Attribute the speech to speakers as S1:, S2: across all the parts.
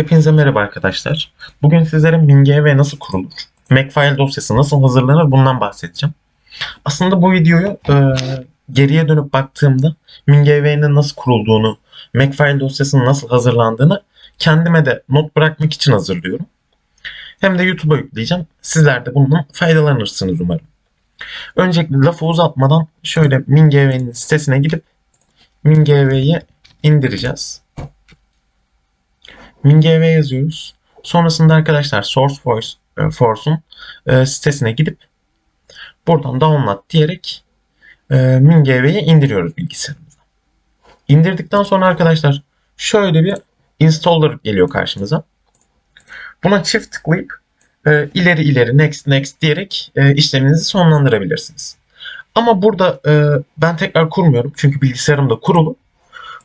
S1: Hepinize merhaba arkadaşlar. Bugün sizlere MinGV nasıl kurulur, Makefile dosyası nasıl hazırlanır bundan bahsedeceğim. Aslında bu videoyu e, geriye dönüp baktığımda MinGV'nin nasıl kurulduğunu, Makefile dosyasının nasıl hazırlandığını kendime de not bırakmak için hazırlıyorum. Hem de YouTube'a yükleyeceğim. Sizler de bundan faydalanırsınız umarım. Öncelikle lafı uzatmadan şöyle MinGV'nin sitesine gidip MinGV'yi indireceğiz. MinGV yazıyoruz. Sonrasında arkadaşlar SourceForce e, e, sitesine gidip buradan download diyerek e, MinGV'yi indiriyoruz bilgisayarımıza. İndirdikten sonra arkadaşlar şöyle bir installer geliyor karşımıza. Buna çift tıklayıp e, ileri ileri next next diyerek e, işleminizi sonlandırabilirsiniz. Ama burada e, ben tekrar kurmuyorum çünkü bilgisayarımda kurulu.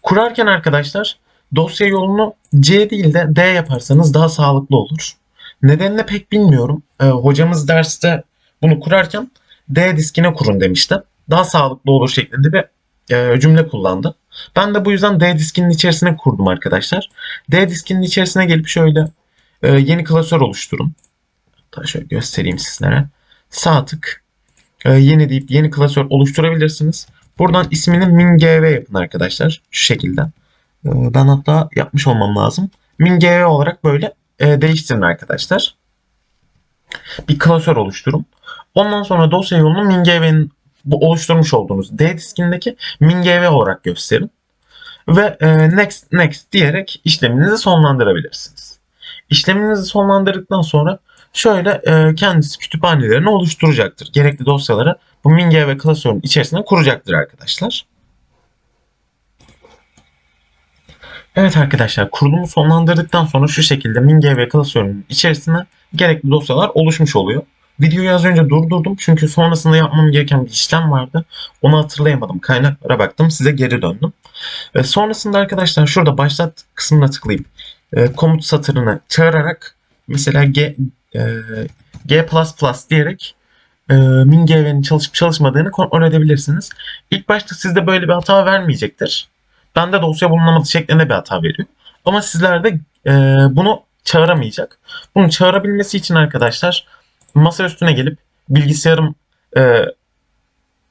S1: Kurarken arkadaşlar dosya yolunu C değil de D yaparsanız daha sağlıklı olur. Nedenini pek bilmiyorum. E, hocamız derste bunu kurarken D diskine kurun demişti. Daha sağlıklı olur şeklinde bir e, cümle kullandı. Ben de bu yüzden D diskinin içerisine kurdum arkadaşlar. D diskinin içerisine gelip şöyle e, yeni klasör oluşturun. Hatta şöyle göstereyim sizlere. Sağ tık e, yeni deyip yeni klasör oluşturabilirsiniz. Buradan ismini MinGV yapın arkadaşlar. Şu şekilde. E, ben hatta yapmış olmam lazım. MinGV olarak böyle e, değiştirin arkadaşlar. Bir klasör oluşturun. Ondan sonra dosya yolunu MinGV'nin bu oluşturmuş olduğunuz D diskindeki MinGV olarak gösterin. Ve e, next next diyerek işleminizi sonlandırabilirsiniz. İşleminizi sonlandırdıktan sonra şöyle e, kendisi kütüphanelerini oluşturacaktır. Gerekli dosyaları bu MinGV klasörün içerisine kuracaktır arkadaşlar. Evet arkadaşlar kurulumu sonlandırdıktan sonra şu şekilde MinGV klasörünün içerisine gerekli dosyalar oluşmuş oluyor. Videoyu az önce durdurdum çünkü sonrasında yapmam gereken bir işlem vardı. Onu hatırlayamadım. Kaynaklara baktım. Size geri döndüm. E, sonrasında arkadaşlar şurada başlat kısmına tıklayıp e, komut satırını çağırarak mesela G, e, G++ diyerek e, MinGV'nin çalışıp çalışmadığını kontrol edebilirsiniz. İlk başta sizde böyle bir hata vermeyecektir. Bende dosya bulunamadı şeklinde bir hata veriyor. Ama sizlerde e, bunu çağıramayacak. Bunu çağırabilmesi için arkadaşlar masa üstüne gelip bilgisayarım e,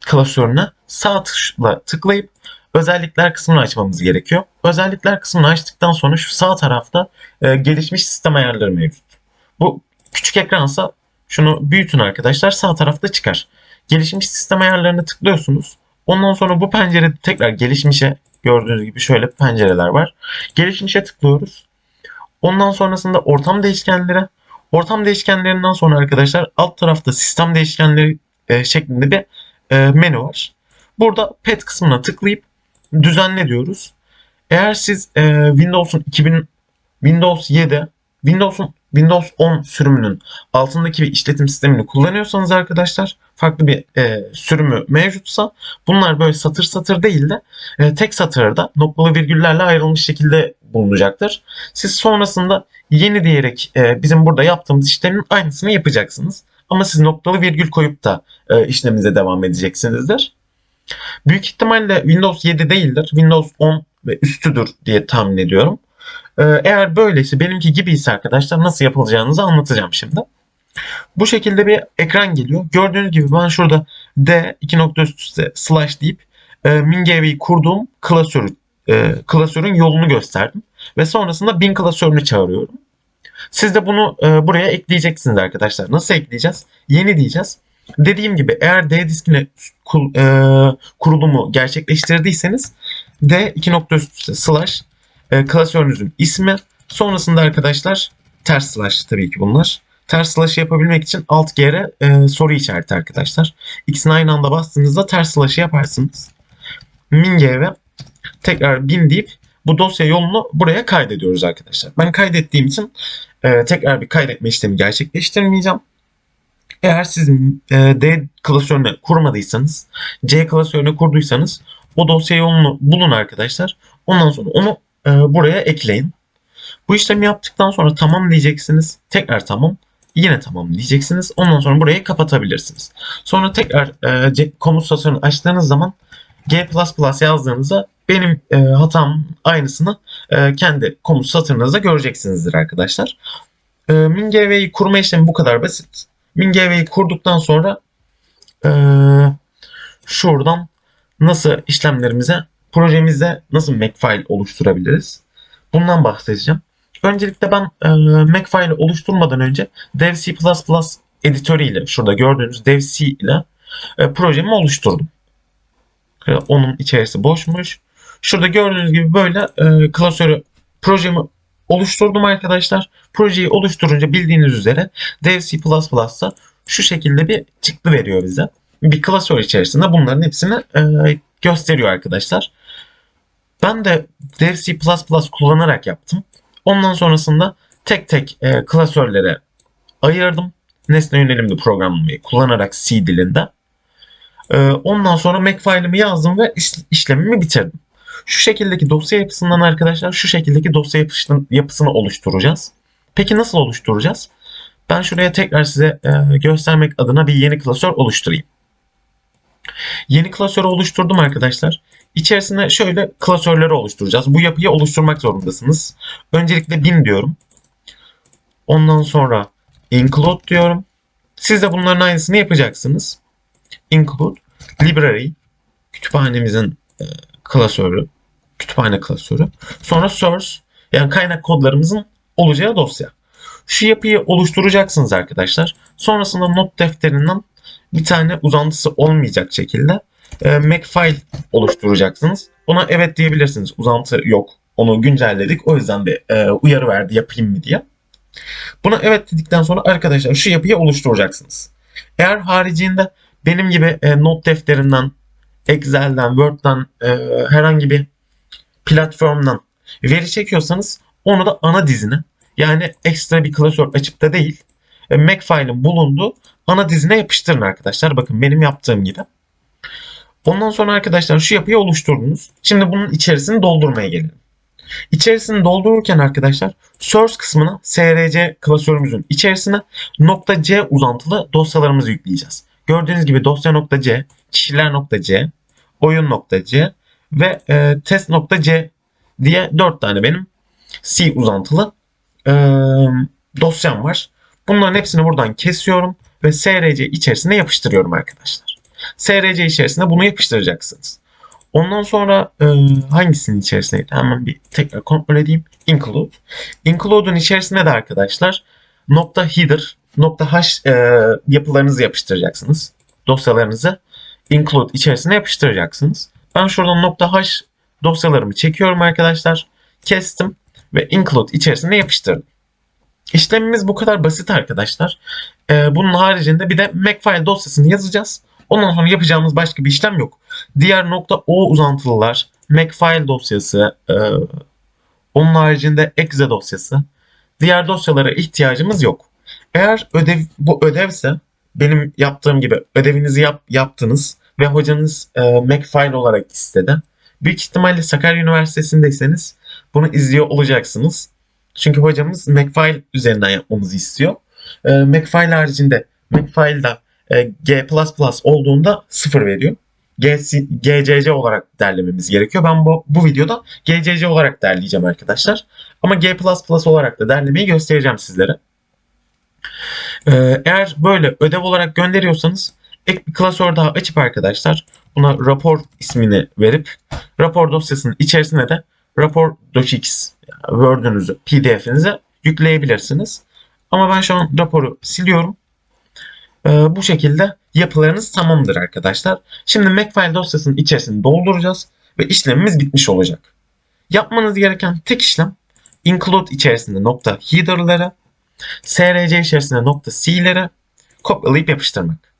S1: klasörüne sağ tuşla tıklayıp özellikler kısmını açmamız gerekiyor. Özellikler kısmını açtıktan sonra şu sağ tarafta e, gelişmiş sistem ayarları mevcut. Bu küçük ekransa şunu büyütün arkadaşlar sağ tarafta çıkar. Gelişmiş sistem ayarlarına tıklıyorsunuz. Ondan sonra bu pencerede tekrar gelişmişe gördüğünüz gibi şöyle pencereler var. Gelişmişe tıklıyoruz. Ondan sonrasında ortam değişkenlere Ortam değişkenlerinden sonra arkadaşlar alt tarafta sistem değişkenleri e, şeklinde bir e, menü var. Burada pet kısmına tıklayıp düzenle diyoruz. Eğer siz e, Windows'un 2000 Windows 7 Windows'un Windows 10 sürümünün altındaki bir işletim sistemini kullanıyorsanız arkadaşlar farklı bir e, sürümü mevcutsa bunlar böyle satır satır değil de e, tek satırda noktalı virgüllerle ayrılmış şekilde bulunacaktır. Siz sonrasında yeni diyerek e, bizim burada yaptığımız işlemin aynısını yapacaksınız. Ama siz noktalı virgül koyup da e, işleminize devam edeceksinizdir. Büyük ihtimalle Windows 7 değildir. Windows 10 ve üstüdür diye tahmin ediyorum. E, eğer böyleyse benimki gibi ise arkadaşlar nasıl yapılacağınızı anlatacağım şimdi. Bu şekilde bir ekran geliyor. Gördüğünüz gibi ben şurada D 2 nokta üst üste slash deyip e, MinGV'yi kurduğum klasörü e, klasörün yolunu gösterdim. Ve sonrasında bin klasörünü çağırıyorum. Siz de bunu e, buraya ekleyeceksiniz arkadaşlar. Nasıl ekleyeceğiz? Yeni diyeceğiz. Dediğim gibi eğer D diskine kul, e, kurulumu gerçekleştirdiyseniz D 2 nokta üst üste slash e, klasörünüzün ismi sonrasında arkadaşlar ters slash tabii ki bunlar. Ters slash yapabilmek için alt G'ye e, soru işareti arkadaşlar. İkisini aynı anda bastığınızda ters slash yaparsınız. MinGV tekrar bin deyip bu dosya yolunu buraya kaydediyoruz arkadaşlar. Ben kaydettiğim için e, tekrar bir kaydetme işlemi gerçekleştirmeyeceğim. Eğer siz e, D klasörünü kurmadıysanız, C klasörünü kurduysanız o dosya yolunu bulun arkadaşlar. Ondan sonra onu e, buraya ekleyin. Bu işlemi yaptıktan sonra tamam diyeceksiniz. Tekrar tamam. Yine tamam diyeceksiniz. Ondan sonra burayı kapatabilirsiniz. Sonra tekrar e, komut statüsünü açtığınız zaman G++ yazdığınızda benim e, hatam aynısını e, kendi komut satırınızda göreceksinizdir arkadaşlar. E, MinGV'yi kurma işlemi bu kadar basit. MinGV'yi kurduktan sonra e, şuradan nasıl işlemlerimize projemize nasıl Makefile oluşturabiliriz? Bundan bahsedeceğim. Öncelikle ben e, Makefile oluşturmadan önce Dev C++ editörü ile şurada gördüğünüz Dev C ile e, projemi oluşturdum. E, onun içerisi boşmuş. Şurada gördüğünüz gibi böyle e, klasörü projemi oluşturdum arkadaşlar. Projeyi oluşturunca bildiğiniz üzere Dev C++'da şu şekilde bir çıktı veriyor bize. Bir klasör içerisinde bunların hepsini e, gösteriyor arkadaşlar. Ben de Dev C++ kullanarak yaptım. Ondan sonrasında tek tek e, klasörlere ayırdım. Nesne yönelimli programlamayı kullanarak C dilinde. E, ondan sonra Makefile'imi yazdım ve iş, işlemimi bitirdim. Şu şekildeki dosya yapısından arkadaşlar şu şekildeki dosya yapısını, yapısını oluşturacağız. Peki nasıl oluşturacağız? Ben şuraya tekrar size e, göstermek adına bir yeni klasör oluşturayım. Yeni klasörü oluşturdum arkadaşlar. İçerisine şöyle klasörleri oluşturacağız. Bu yapıyı oluşturmak zorundasınız. Öncelikle bin diyorum. Ondan sonra include diyorum. Siz de bunların aynısını yapacaksınız. Include library kütüphanemizin e, klasörü, kütüphane klasörü. Sonra source yani kaynak kodlarımızın olacağı dosya. Şu yapıyı oluşturacaksınız arkadaşlar. Sonrasında not defterinden bir tane uzantısı olmayacak şekilde e, Makefile oluşturacaksınız. Buna evet diyebilirsiniz. Uzantı yok. Onu güncelledik. O yüzden bir e, uyarı verdi yapayım mı diye. Buna evet dedikten sonra arkadaşlar şu yapıyı oluşturacaksınız. Eğer haricinde benim gibi e, not defterinden, Excel'den, Word'dan, e, herhangi bir platformdan veri çekiyorsanız onu da ana dizine yani ekstra bir klasör açıp da değil e, Makefile'ın bulunduğu ana dizine yapıştırın arkadaşlar. Bakın benim yaptığım gibi. Ondan sonra arkadaşlar şu yapıyı oluşturdunuz. Şimdi bunun içerisini doldurmaya gelelim. İçerisini doldururken arkadaşlar source kısmına src klasörümüzün içerisine .c uzantılı dosyalarımızı yükleyeceğiz. Gördüğünüz gibi dosya.c, kişiler.c, oyun.c ve e, test.c diye 4 tane benim C uzantılı e, dosyam var. Bunların hepsini buradan kesiyorum ve src içerisine yapıştırıyorum arkadaşlar. src içerisine bunu yapıştıracaksınız. Ondan sonra e, hangisinin içerisindeydi? Hemen bir tekrar kontrol edeyim. Include. Include'un içerisine de arkadaşlar nokta header, nokta hash e, yapılarınızı yapıştıracaksınız. Dosyalarınızı include içerisine yapıştıracaksınız. Ben şuradan nokta hash dosyalarımı çekiyorum arkadaşlar. Kestim ve include içerisine yapıştırdım. İşlemimiz bu kadar basit arkadaşlar. Ee, bunun haricinde bir de Makefile dosyasını yazacağız. Ondan sonra yapacağımız başka bir işlem yok. Diğer nokta .o uzantılılar, Makefile dosyası, e, onun haricinde exe dosyası. Diğer dosyalara ihtiyacımız yok. Eğer ödev bu ödevse benim yaptığım gibi ödevinizi yap, yaptınız ve hocanız e, Makefile olarak istedi. Büyük ihtimalle Sakarya Üniversitesi'ndeyseniz bunu izliyor olacaksınız. Çünkü hocamız Makefile üzerinden yapmamızı istiyor. E, Makefile haricinde Makefile'da e, G++ olduğunda 0 veriyor. GCC olarak derlememiz gerekiyor. Ben bu, bu videoda GCC olarak derleyeceğim arkadaşlar. Ama G++ olarak da derlemeyi göstereceğim sizlere. Ee, eğer böyle ödev olarak gönderiyorsanız ek bir klasör daha açıp arkadaşlar buna rapor ismini verip rapor dosyasının içerisine de rapor docx Word'ünüzü, PDF'inizi yükleyebilirsiniz. Ama ben şu an raporu siliyorum. Ee, bu şekilde yapılarınız tamamdır arkadaşlar. Şimdi Makefile dosyasının içerisini dolduracağız ve işlemimiz bitmiş olacak. Yapmanız gereken tek işlem include içerisinde nokta header'ları, src içerisinde nokta c'leri kopyalayıp yapıştırmak.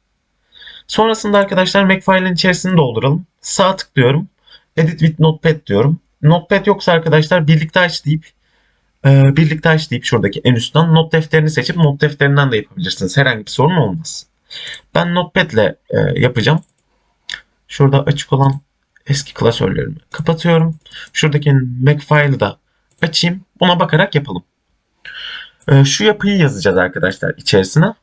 S1: Sonrasında arkadaşlar Makefile'in içerisini dolduralım. Sağ tıklıyorum. Edit with Notepad diyorum. Notepad yoksa arkadaşlar birlikte aç deyip e, birlikte aç deyip şuradaki en üstten not defterini seçip not defterinden de yapabilirsiniz. Herhangi bir sorun olmaz. Ben Notepad ile e, yapacağım. Şurada açık olan eski klasörlerimi kapatıyorum. Şuradaki Makefile'ı da açayım. Buna bakarak yapalım. E, şu yapıyı yazacağız arkadaşlar içerisine.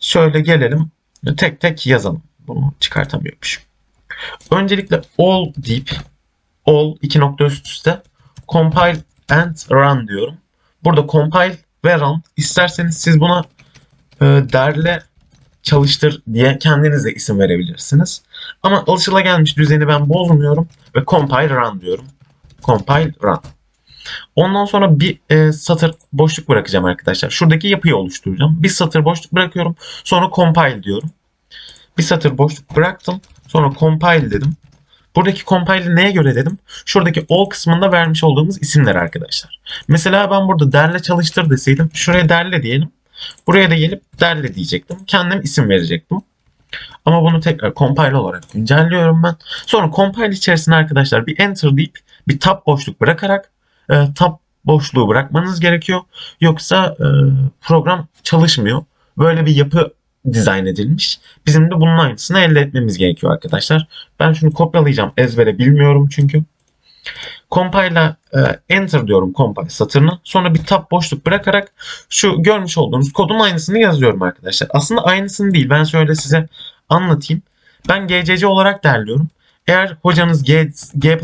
S1: Şöyle gelelim. Tek tek yazalım. Bunu çıkartamıyormuşum. Öncelikle all deyip all iki nokta üst üste compile and run diyorum. Burada compile ve run. İsterseniz siz buna e, derle çalıştır diye kendiniz de isim verebilirsiniz. Ama alışılagelmiş düzeni ben bozmuyorum ve compile run diyorum. Compile run. Ondan sonra bir e, satır boşluk bırakacağım arkadaşlar. Şuradaki yapıyı oluşturacağım. Bir satır boşluk bırakıyorum. Sonra compile diyorum. Bir satır boşluk bıraktım. Sonra compile dedim. Buradaki compile neye göre dedim? Şuradaki all kısmında vermiş olduğumuz isimler arkadaşlar. Mesela ben burada derle çalıştır deseydim şuraya derle diyelim. Buraya da gelip derle diyecektim. Kendim isim verecektim. Ama bunu tekrar compile olarak güncelliyorum ben. Sonra compile içerisine arkadaşlar bir enter deyip bir tab boşluk bırakarak e, tab boşluğu bırakmanız gerekiyor. Yoksa e, program çalışmıyor. Böyle bir yapı dizayn edilmiş. Bizim de bunun aynısını elde etmemiz gerekiyor arkadaşlar. Ben şunu kopyalayacağım. Ezbere bilmiyorum çünkü. Compile'a e, enter diyorum compile satırına. Sonra bir tab boşluk bırakarak şu görmüş olduğunuz kodun aynısını yazıyorum arkadaşlar. Aslında aynısını değil. Ben şöyle size anlatayım. Ben GCC olarak derliyorum. Eğer hocanız G, G++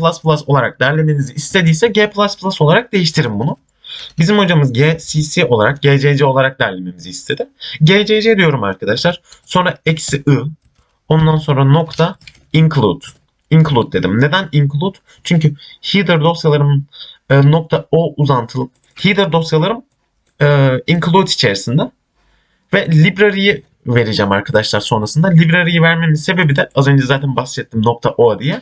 S1: olarak derlemenizi istediyse G++ olarak değiştirin bunu. Bizim hocamız GCC olarak, GCC olarak derlememizi istedi. GCC diyorum arkadaşlar. Sonra eksi i. Ondan sonra nokta include. Include dedim. Neden include? Çünkü header dosyalarım e, nokta o uzantılı. Header dosyalarım e, include içerisinde. Ve library'yi vereceğim arkadaşlar sonrasında. Library'yi vermemin sebebi de az önce zaten bahsettim nokta .o diye.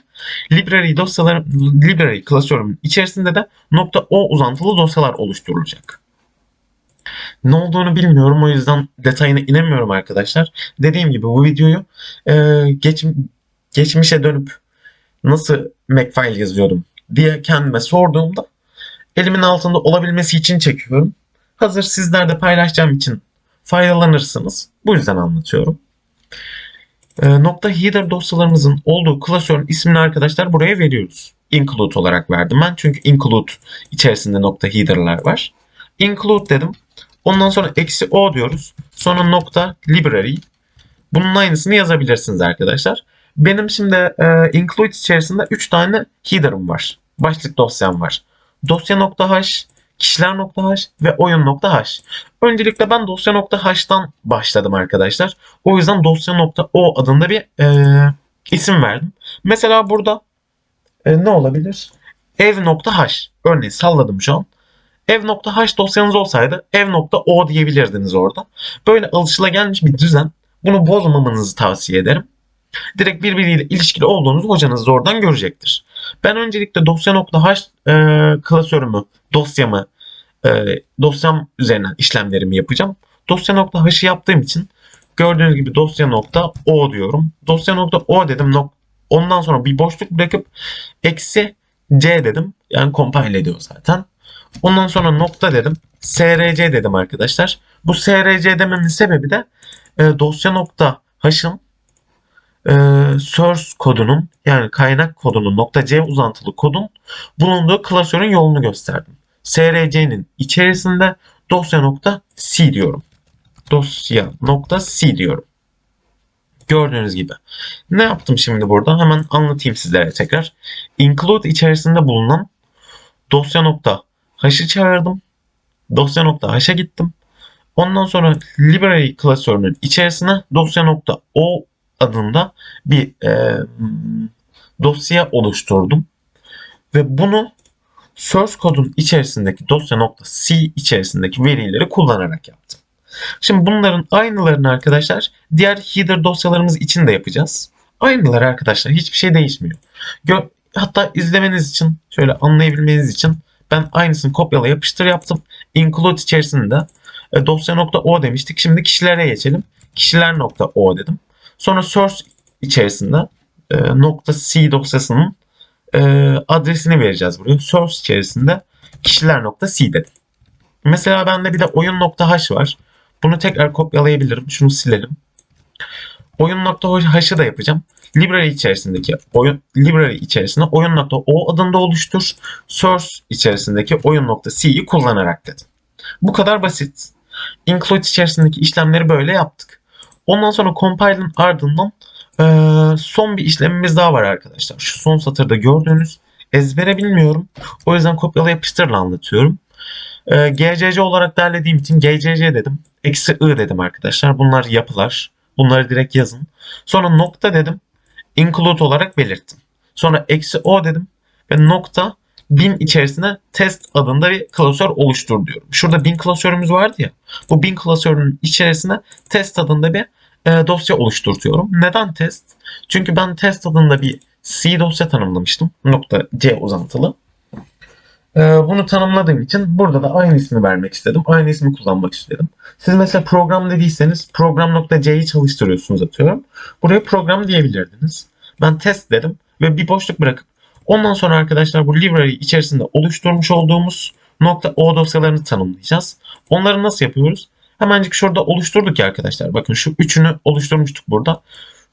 S1: Library dosyalarım, library klasörümün içerisinde de nokta .o uzantılı dosyalar oluşturulacak. Ne olduğunu bilmiyorum o yüzden detayına inemiyorum arkadaşlar. Dediğim gibi bu videoyu e, geç, geçmişe dönüp nasıl Makefile yazıyordum diye kendime sorduğumda elimin altında olabilmesi için çekiyorum. Hazır sizler de paylaşacağım için faydalanırsınız. Bu yüzden anlatıyorum. E, nokta header dosyalarımızın olduğu klasörün ismini arkadaşlar buraya veriyoruz. Include olarak verdim ben. Çünkü include içerisinde nokta header'lar var. Include dedim. Ondan sonra eksi o diyoruz. Sonra nokta library. Bunun aynısını yazabilirsiniz arkadaşlar. Benim şimdi e, include içerisinde 3 tane header'ım var. Başlık dosyam var. Dosya.h, kişiler.h ve oyun.h. Öncelikle ben dosya.h'tan başladım arkadaşlar. O yüzden dosya.o adında bir e, isim verdim. Mesela burada e, ne olabilir? Ev.h. Örneğin salladım şu an. Ev.h dosyanız olsaydı ev.o diyebilirdiniz orada. Böyle alışılagelmiş bir düzen. Bunu bozmamanızı tavsiye ederim. Direkt birbiriyle ilişkili olduğunuzu hocanız da oradan görecektir. Ben öncelikle dosya.h e, klasörümü, dosyamı, e, dosyam üzerinden işlemlerimi yapacağım. Dosya.h'ı yaptığım için gördüğünüz gibi dosya.o diyorum. Dosya.o dedim. Ondan sonra bir boşluk bırakıp eksi c dedim. Yani compile ediyor zaten. Ondan sonra nokta dedim. src dedim arkadaşlar. Bu src dememin sebebi de e, dosya.h'ın e, source kodunun yani kaynak kodunun .c uzantılı kodun bulunduğu klasörün yolunu gösterdim. src'nin içerisinde dosya nokta c diyorum. Dosya nokta c diyorum. Gördüğünüz gibi. Ne yaptım şimdi burada? Hemen anlatayım sizlere tekrar. Include içerisinde bulunan dosya nokta h'ı çağırdım. Dosya nokta h'a gittim. Ondan sonra library klasörünün içerisine dosya nokta o adında bir e, dosya oluşturdum. Ve bunu source kodun içerisindeki dosya.c içerisindeki verileri kullanarak yaptım. Şimdi bunların aynılarını arkadaşlar diğer header dosyalarımız için de yapacağız. Aynıları arkadaşlar hiçbir şey değişmiyor. Gö Hatta izlemeniz için şöyle anlayabilmeniz için ben aynısını kopyala yapıştır yaptım. Include içerisinde e, dosya.o demiştik. Şimdi kişilere geçelim. Kişiler.o dedim. Sonra source içerisinde e, nokta .c dosyasının e, adresini vereceğiz buraya. Source içerisinde kişiler nokta .c dedim. Mesela bende bir de oyun nokta .h var. Bunu tekrar kopyalayabilirim. Şunu silelim. Oyun nokta .h'ı da yapacağım. Library içerisindeki oyun library içerisinde oyun nokta .o adında oluştur. Source içerisindeki oyun nokta .c'yi kullanarak dedim. Bu kadar basit. Include içerisindeki işlemleri böyle yaptık. Ondan sonra compile'ın ardından e, son bir işlemimiz daha var arkadaşlar. Şu son satırda gördüğünüz ezbere bilmiyorum. O yüzden kopyala yapıştırla anlatıyorum. Ee, GCC olarak derlediğim için GCC dedim. Eksi I dedim arkadaşlar. Bunlar yapılar. Bunları direkt yazın. Sonra nokta dedim. Include olarak belirttim. Sonra eksi O dedim. Ve nokta bin içerisine test adında bir klasör oluştur diyorum. Şurada bin klasörümüz vardı ya. Bu bin klasörünün içerisine test adında bir e, dosya oluşturtuyorum. Neden test? Çünkü ben test adında bir C dosya tanımlamıştım. Nokta C uzantılı. E, bunu tanımladığım için burada da aynı ismi vermek istedim. Aynı ismi kullanmak istedim. Siz mesela program dediyseniz program.c'yi çalıştırıyorsunuz atıyorum. Buraya program diyebilirdiniz. Ben test dedim ve bir boşluk bırakıp ondan sonra arkadaşlar bu library içerisinde oluşturmuş olduğumuz nokta .o dosyalarını tanımlayacağız. Onları nasıl yapıyoruz? Hemencik şurada oluşturduk ya arkadaşlar. Bakın şu üçünü oluşturmuştuk burada.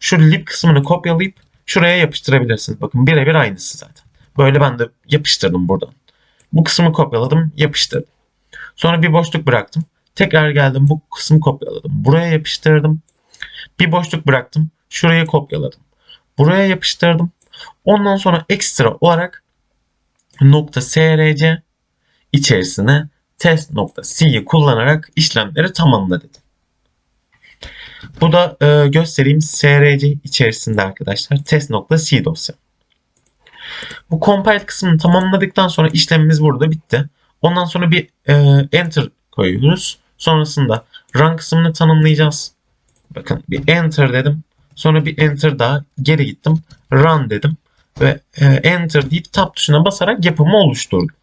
S1: Şu lib kısmını kopyalayıp şuraya yapıştırabilirsiniz. Bakın birebir aynısı zaten. Böyle ben de yapıştırdım buradan. Bu kısmı kopyaladım, yapıştırdım. Sonra bir boşluk bıraktım. Tekrar geldim bu kısmı kopyaladım. Buraya yapıştırdım. Bir boşluk bıraktım. Şurayı kopyaladım. Buraya yapıştırdım. Ondan sonra ekstra olarak nokta src içerisine test.c'yi kullanarak işlemleri tamamla dedim. Bu da e, göstereyim src içerisinde arkadaşlar test.c dosya. Bu compile kısmını tamamladıktan sonra işlemimiz burada bitti. Ondan sonra bir e, enter koyuyoruz. Sonrasında run kısmını tanımlayacağız. Bakın bir enter dedim. Sonra bir enter daha geri gittim. Run dedim. Ve e, enter deyip tab tuşuna basarak yapımı oluşturdum.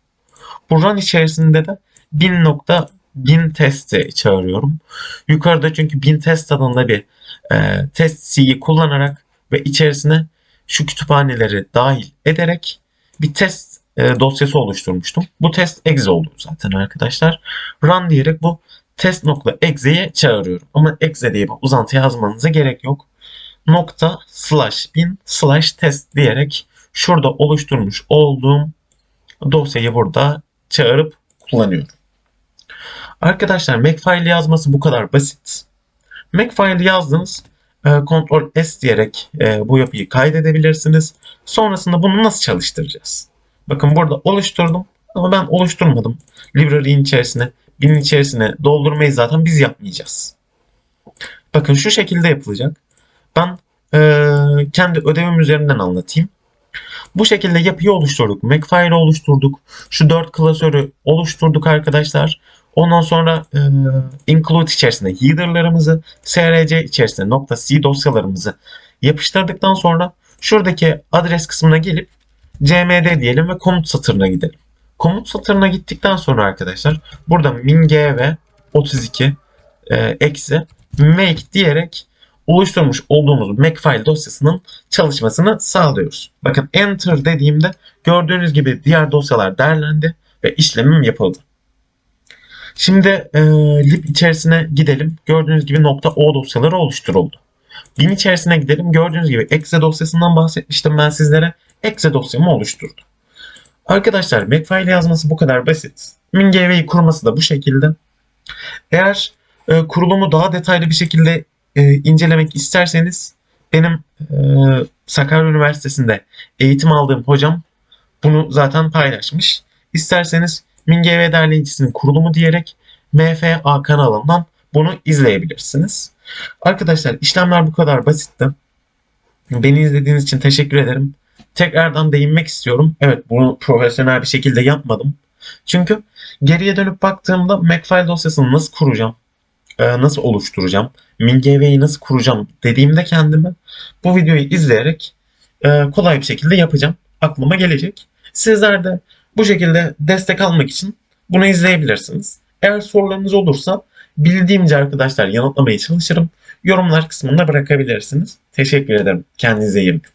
S1: Bu run içerisinde de 1000 nokta 1000 testi çağırıyorum. Yukarıda çünkü 1000 test adında bir e, test C'yi kullanarak ve içerisine şu kütüphaneleri dahil ederek bir test e, dosyası oluşturmuştum. Bu test exe oldu zaten arkadaşlar. Run diyerek bu test.exe'ye çağırıyorum. Ama exe diye bir uzantı yazmanıza gerek yok. Nokta slash bin slash test diyerek şurada oluşturmuş olduğum dosyayı burada çağırıp kullanıyorum. Arkadaşlar Makefile yazması bu kadar basit. Makefile yazdınız. E, Ctrl S diyerek e, bu yapıyı kaydedebilirsiniz. Sonrasında bunu nasıl çalıştıracağız? Bakın burada oluşturdum ama ben oluşturmadım. Library'in içerisine, binin içerisine doldurmayı zaten biz yapmayacağız. Bakın şu şekilde yapılacak. Ben e, kendi ödevim üzerinden anlatayım. Bu şekilde yapıyı oluşturduk. Makefile oluşturduk. Şu dört klasörü oluşturduk arkadaşlar. Ondan sonra e, include içerisinde header'larımızı, src içerisinde nokta .c dosyalarımızı yapıştırdıktan sonra şuradaki adres kısmına gelip cmd diyelim ve komut satırına gidelim. Komut satırına gittikten sonra arkadaşlar burada mingv 32 e, eksi make diyerek oluşturmuş olduğumuz Makefile dosyasının çalışmasını sağlıyoruz. Bakın enter dediğimde gördüğünüz gibi diğer dosyalar derlendi ve işlemim yapıldı. Şimdi e, lib içerisine gidelim. Gördüğünüz gibi nokta .o dosyaları oluşturuldu. Bin içerisine gidelim. Gördüğünüz gibi exe dosyasından bahsetmiştim ben sizlere. Exe dosyamı oluşturdu. Arkadaşlar Makefile yazması bu kadar basit. MinGV'yi kurması da bu şekilde. Eğer e, kurulumu daha detaylı bir şekilde e, incelemek isterseniz benim e, Sakarya Üniversitesi'nde eğitim aldığım hocam bunu zaten paylaşmış. İsterseniz MinGV derleyicisinin kurulumu diyerek MFA kanalından bunu izleyebilirsiniz. Arkadaşlar işlemler bu kadar basitti. Beni izlediğiniz için teşekkür ederim. Tekrardan değinmek istiyorum. Evet bunu profesyonel bir şekilde yapmadım. Çünkü geriye dönüp baktığımda Makefile dosyasını nasıl kuracağım? Ee, nasıl oluşturacağım? MinGV'yi nasıl kuracağım dediğimde kendime bu videoyu izleyerek e, kolay bir şekilde yapacağım. Aklıma gelecek. Sizler de bu şekilde destek almak için bunu izleyebilirsiniz. Eğer sorularınız olursa bildiğimce arkadaşlar yanıtlamaya çalışırım. Yorumlar kısmında bırakabilirsiniz. Teşekkür ederim. Kendinize iyi bakın.